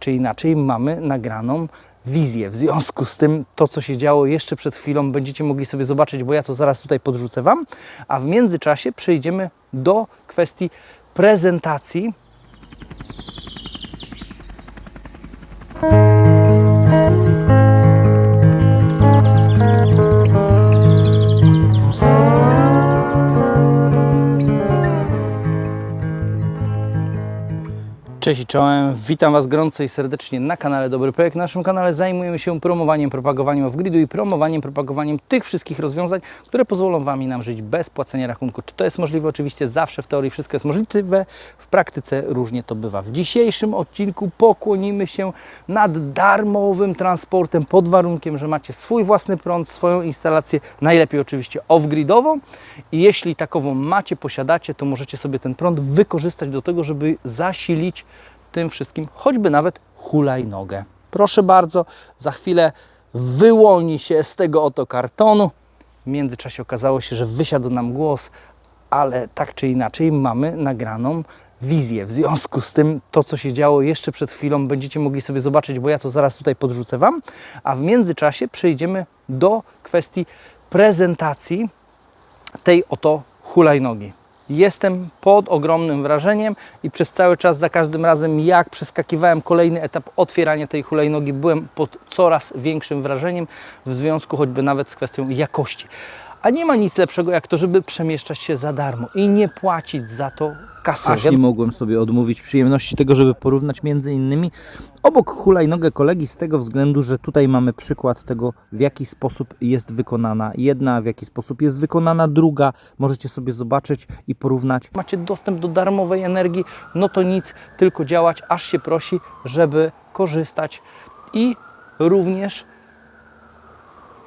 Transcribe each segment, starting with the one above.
czy inaczej mamy nagraną wizję. W związku z tym to, co się działo jeszcze przed chwilą, będziecie mogli sobie zobaczyć, bo ja to zaraz tutaj podrzucę Wam, a w międzyczasie przejdziemy do kwestii prezentacji Cześć i czołem, witam Was gorąco i serdecznie na kanale Dobry Projekt. Na naszym kanale zajmujemy się promowaniem, propagowaniem off-gridu i promowaniem, propagowaniem tych wszystkich rozwiązań, które pozwolą Wam i nam żyć bez płacenia rachunku. Czy to jest możliwe? Oczywiście zawsze w teorii wszystko jest możliwe, w praktyce różnie to bywa. W dzisiejszym odcinku pokłonimy się nad darmowym transportem pod warunkiem, że macie swój własny prąd, swoją instalację, najlepiej oczywiście off-gridową i jeśli takową macie, posiadacie, to możecie sobie ten prąd wykorzystać do tego, żeby zasilić tym wszystkim, choćby nawet hulajnogę. Proszę bardzo, za chwilę wyłoni się z tego oto kartonu. W międzyczasie okazało się, że wysiadł nam głos, ale tak czy inaczej mamy nagraną wizję. W związku z tym to, co się działo jeszcze przed chwilą, będziecie mogli sobie zobaczyć, bo ja to zaraz tutaj podrzucę Wam, a w międzyczasie przejdziemy do kwestii prezentacji tej oto hulajnogi. Jestem pod ogromnym wrażeniem i przez cały czas, za każdym razem, jak przeskakiwałem kolejny etap otwierania tej hulajnogi, byłem pod coraz większym wrażeniem w związku choćby nawet z kwestią jakości. A nie ma nic lepszego jak to, żeby przemieszczać się za darmo i nie płacić za to kasy. Aż nie mogłem sobie odmówić przyjemności tego, żeby porównać między innymi obok hulajnogę kolegi z tego względu, że tutaj mamy przykład tego, w jaki sposób jest wykonana jedna, w jaki sposób jest wykonana druga. Możecie sobie zobaczyć i porównać. macie dostęp do darmowej energii, no to nic, tylko działać, aż się prosi, żeby korzystać i również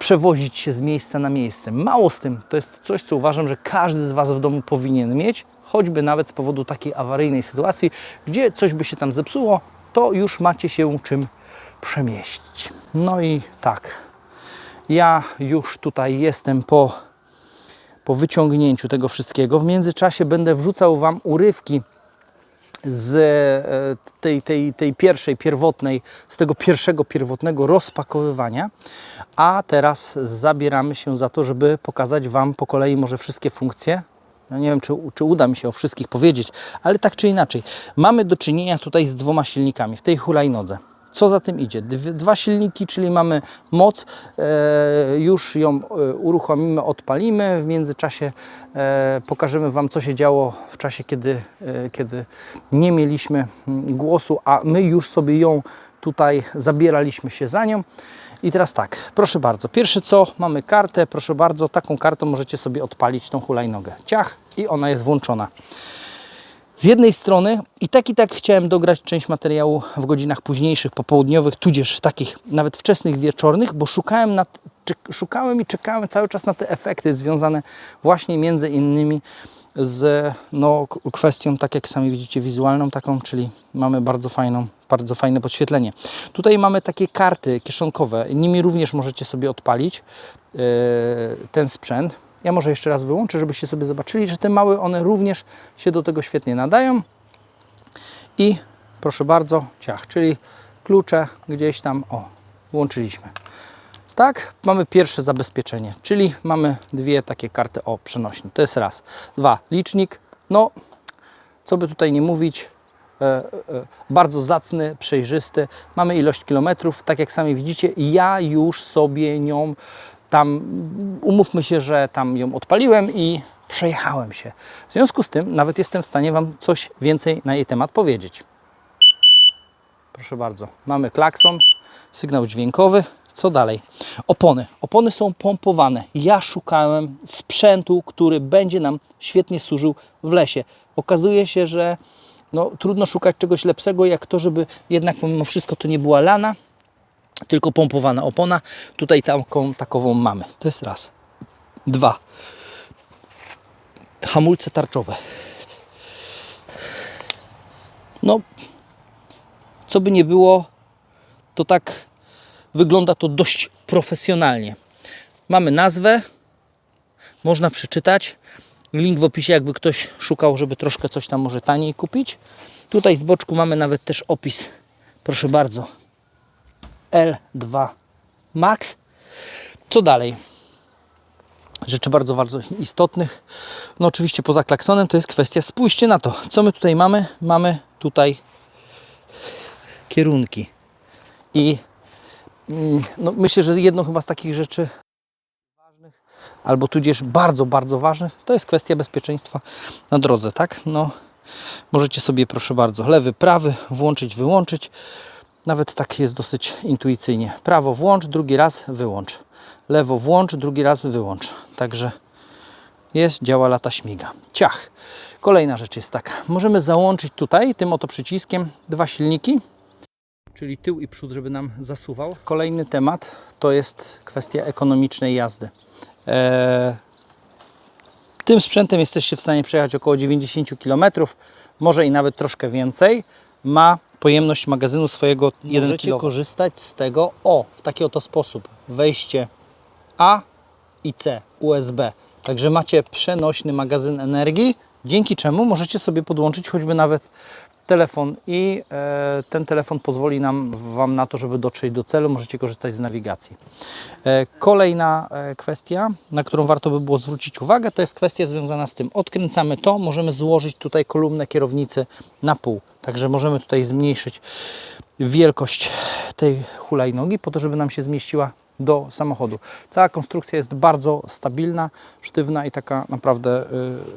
przewozić się z miejsca na miejsce. Mało z tym, to jest coś, co uważam, że każdy z Was w domu powinien mieć, choćby nawet z powodu takiej awaryjnej sytuacji, gdzie coś by się tam zepsuło, to już macie się czym przemieścić. No i tak, ja już tutaj jestem po po wyciągnięciu tego wszystkiego. W międzyczasie będę wrzucał Wam urywki z e, tej, tej, tej pierwszej, pierwotnej, z tego pierwszego, pierwotnego rozpakowywania. A teraz zabieramy się za to, żeby pokazać Wam po kolei może wszystkie funkcje. No nie wiem, czy, czy uda mi się o wszystkich powiedzieć, ale tak czy inaczej. Mamy do czynienia tutaj z dwoma silnikami w tej hulajnodze. Co za tym idzie? Dwa silniki, czyli mamy moc, e, już ją e, uruchomimy, odpalimy. W międzyczasie e, pokażemy Wam, co się działo w czasie, kiedy, kiedy nie mieliśmy mm, głosu, a my już sobie ją tutaj zabieraliśmy się za nią. I teraz tak, proszę bardzo, pierwsze co, mamy kartę, proszę bardzo, taką kartą możecie sobie odpalić tą hulajnogę. Ciach i ona jest włączona. Z jednej strony i tak i tak chciałem dograć część materiału w godzinach późniejszych, popołudniowych, tudzież takich nawet wczesnych wieczornych, bo szukałem, na, szukałem i czekałem cały czas na te efekty związane właśnie między innymi z no, kwestią, tak jak sami widzicie, wizualną taką, czyli mamy bardzo fajną, bardzo fajne podświetlenie. Tutaj mamy takie karty kieszonkowe, nimi również możecie sobie odpalić yy, ten sprzęt. Ja może jeszcze raz wyłączę, żebyście sobie zobaczyli, że te małe one również się do tego świetnie nadają. I proszę bardzo, ciach, czyli klucze gdzieś tam, o, włączyliśmy. Tak, mamy pierwsze zabezpieczenie, czyli mamy dwie takie karty o przenośni. To jest raz. Dwa, licznik. No, co by tutaj nie mówić, e, e, bardzo zacny, przejrzysty. Mamy ilość kilometrów, tak jak sami widzicie, ja już sobie nią tam, umówmy się, że tam ją odpaliłem i przejechałem się. W związku z tym nawet jestem w stanie Wam coś więcej na jej temat powiedzieć. Proszę bardzo, mamy klakson, sygnał dźwiękowy. Co dalej? Opony. Opony są pompowane. Ja szukałem sprzętu, który będzie nam świetnie służył w lesie. Okazuje się, że no, trudno szukać czegoś lepszego, jak to, żeby jednak pomimo wszystko to nie była lana, tylko pompowana opona. Tutaj taką, takową mamy. To jest raz. Dwa. Hamulce tarczowe. No, co by nie było, to tak wygląda to dość profesjonalnie. Mamy nazwę, można przeczytać. Link w opisie, jakby ktoś szukał, żeby troszkę coś tam może taniej kupić. Tutaj z boczku mamy nawet też opis Proszę bardzo. L2 Max. Co dalej? Rzeczy bardzo, bardzo istotnych. No oczywiście poza klaksonem to jest kwestia, spójrzcie na to, co my tutaj mamy. Mamy tutaj kierunki. I mm, no, myślę, że jedną chyba z takich rzeczy ważnych, albo tudzież bardzo, bardzo ważnych, to jest kwestia bezpieczeństwa na drodze, tak? No, możecie sobie, proszę bardzo, lewy, prawy włączyć, wyłączyć. Nawet tak jest dosyć intuicyjnie. Prawo włącz, drugi raz wyłącz. Lewo włącz, drugi raz wyłącz. Także jest, działa, lata, śmiga. Ciach. Kolejna rzecz jest taka. Możemy załączyć tutaj tym oto przyciskiem dwa silniki, czyli tył i przód, żeby nam zasuwał. Kolejny temat to jest kwestia ekonomicznej jazdy. Eee, tym sprzętem jesteście w stanie przejechać około 90 km, może i nawet troszkę więcej. Ma pojemność magazynu swojego 1 Możecie kg. korzystać z tego o, w taki oto sposób. Wejście A i C USB. Także macie przenośny magazyn energii, dzięki czemu możecie sobie podłączyć choćby nawet telefon i e, ten telefon pozwoli nam, Wam na to, żeby dotrzeć do celu. Możecie korzystać z nawigacji. E, kolejna e, kwestia, na którą warto by było zwrócić uwagę, to jest kwestia związana z tym. Odkręcamy to, możemy złożyć tutaj kolumnę kierownicy na pół. Także możemy tutaj zmniejszyć wielkość tej hulajnogi po to, żeby nam się zmieściła do samochodu. Cała konstrukcja jest bardzo stabilna, sztywna i taka naprawdę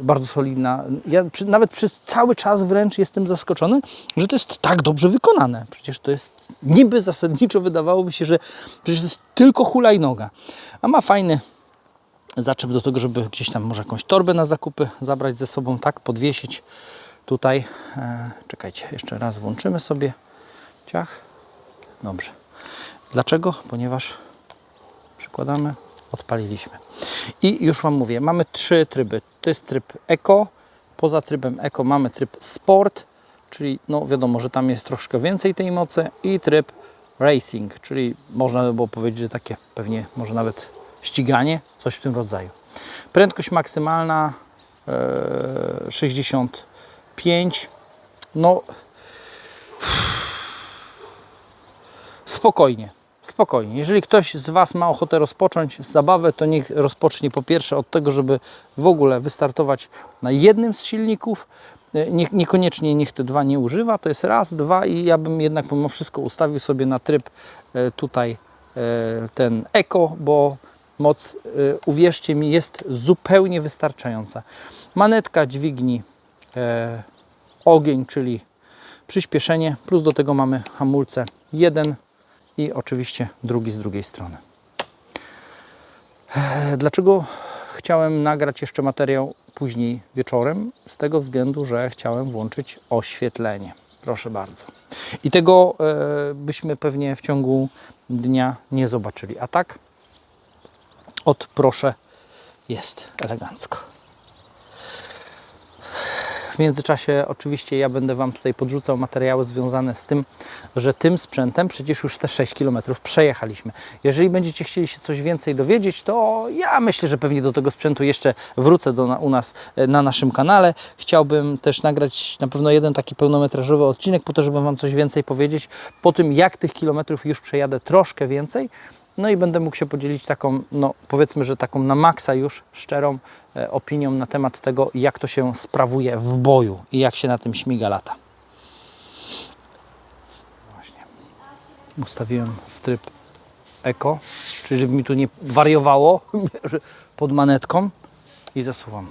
y, bardzo solidna. Ja nawet przez cały czas wręcz jestem zaskoczony, że to jest tak dobrze wykonane. Przecież to jest niby zasadniczo wydawałoby się, że przecież to jest tylko hulajnoga. A ma fajny zaczep do tego, żeby gdzieś tam może jakąś torbę na zakupy zabrać ze sobą, tak, podwiesić tutaj. E, czekajcie, jeszcze raz włączymy sobie. Ciach. Dobrze. Dlaczego? Ponieważ przykładamy, odpaliliśmy. I już Wam mówię, mamy trzy tryby. To jest tryb Eco. Poza trybem Eco mamy tryb Sport, czyli no wiadomo, że tam jest troszkę więcej tej mocy i tryb Racing, czyli można by było powiedzieć, że takie pewnie może nawet ściganie, coś w tym rodzaju. Prędkość maksymalna e, 65. No spokojnie, spokojnie. Jeżeli ktoś z Was ma ochotę rozpocząć zabawę, to niech rozpocznie po pierwsze od tego, żeby w ogóle wystartować na jednym z silników. E, Nie, niekoniecznie niech te dwa nie używa, to jest raz, dwa i ja bym jednak mimo wszystko ustawił sobie na tryb e, tutaj e, ten Eco, bo moc, uwierzcie mi, jest zupełnie wystarczająca. Manetka dźwigni ogień, czyli przyspieszenie, plus do tego mamy hamulce jeden i oczywiście drugi z drugiej strony. E, Dlaczego chciałem nagrać jeszcze materiał później wieczorem? Z tego względu, że chciałem włączyć oświetlenie. Proszę bardzo. I tego e, byśmy pewnie w ciągu dnia nie zobaczyli. A tak, od proszę, jest elegancko. W międzyczasie oczywiście ja będę Wam tutaj podrzucał materiały związane z tym, że tym sprzętem przecież już te 6 km przejechaliśmy. Jeżeli będziecie chcieli się coś więcej dowiedzieć, to ja myślę, że pewnie do tego sprzętu jeszcze wrócę do, na, u nas e, na naszym kanale. Chciałbym też nagrać na pewno jeden taki pełnometrażowy odcinek po to, żeby Wam coś więcej powiedzieć po tym, jak tych kilometrów już przejadę troszkę więcej. No i będę mógł się podzielić taką, no powiedzmy, że taką na maksa już szczerą e, opinią na temat tego, jak to się sprawuje w boju i jak się na tym śmiga lata. Właśnie. Ustawiłem w tryb Eco, czyli żeby mi tu nie wariowało pod manetką i zasuwam.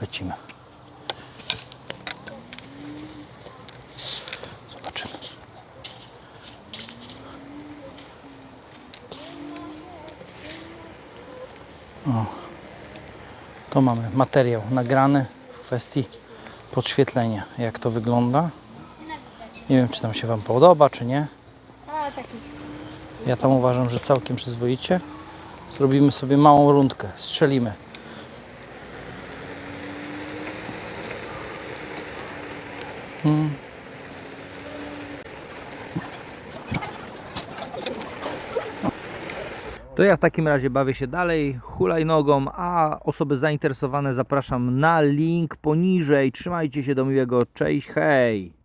Lecimy. To mamy materiał nagrany w kwestii podświetlenia, jak to wygląda. Nie wiem, czy tam się Wam podoba, czy nie. Ja tam uważam, że całkiem przyzwoicie. Zrobimy sobie małą rundkę, strzelimy. Hmm. To ja w takim razie bawię się dalej hulajnogą, a osoby zainteresowane zapraszam na link poniżej. Trzymajcie się do miłego. Cześć, hej!